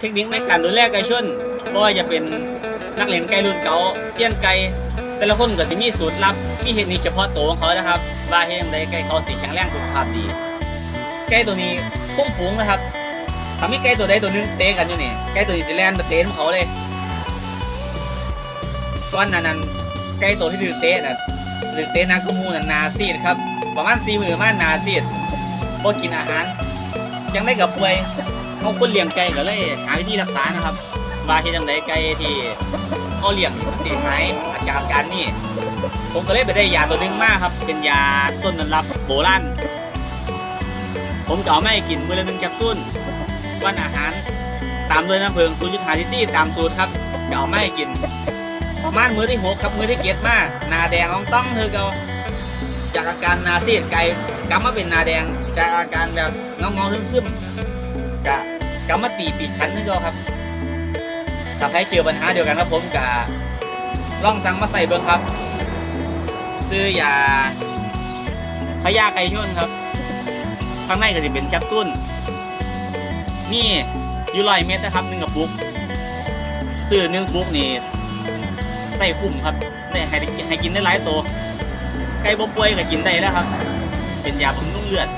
เทคนิคในการดูแลไก่ชนบ่ว่าจะเป็นนักเล่นไก่รุ่นเก่าเซียนไก่แต่ละคนก็สิมีสูตรลับมีเทคนิคเฉพาะตัวของเขานะครับ ว่าเฮ็ดจังไดไก่เขาสิแข็งแรงสุขภาพดี ไก่ตัวนี้คุ้มฝูงนะครับถ้ามีไก่ตัวใดตัวหนึงเตะกันอยู่นี่ไก่ตัวนี้สิแล่นมาเตะของเขาเลยก่อนหนนั้นไก่ตัวที่ถือเตะน่ะถือเตะนากุมูน่ะนาซีดครับประมาณ4มื้อมานาซีดบ่กินอาหารยังได้กับป่วย เขาคนเลี้ยงไก่ก็เลยหาวิธีรักษานะครับ ว่าเฮ็ดจังไดไก่ที่เอาเลี้ยงสิหายอาการการนี้ผมก็เลยไปได้ยาตัวหนึงมาครับ เป็นยาต้นตำรับโบราณผมก็เอาไม่กินมื้อละหนึ่งแคปซูลวันอาหาร ตามด้วยน้ำเพิง0.5ซีซีตามสูตรครับก็เอาไม่กินประมาณมื้อที่หกครับมื้อที่เจ็ดมาหนาแดงต้องต้องคือเกาจากอาการนาซีดไก่กลับมาเป็นนาแดงจากอาการแบบงาเงๆซึมๆกะ กลับมาตีปีกคันคือเกาครับถ้าใครเจอปัญหาเดียวกันครับผมกะลองสังมาใส่เบิ่งครับ ซื้อยาพยาไก่ชนครับ ข้างในก็จะเป็นแคปซูลนี่อยูร้อยเม็ดนะครับหนึ่งกระปุกซื้อหนึ่งกระปุกนี่ใส่คุ้มครับได้ให้ให้กินได้หลายตัวไก่บ่ป่วยก็กินได้แล้วครับ เป็นยาบำรุงเลือด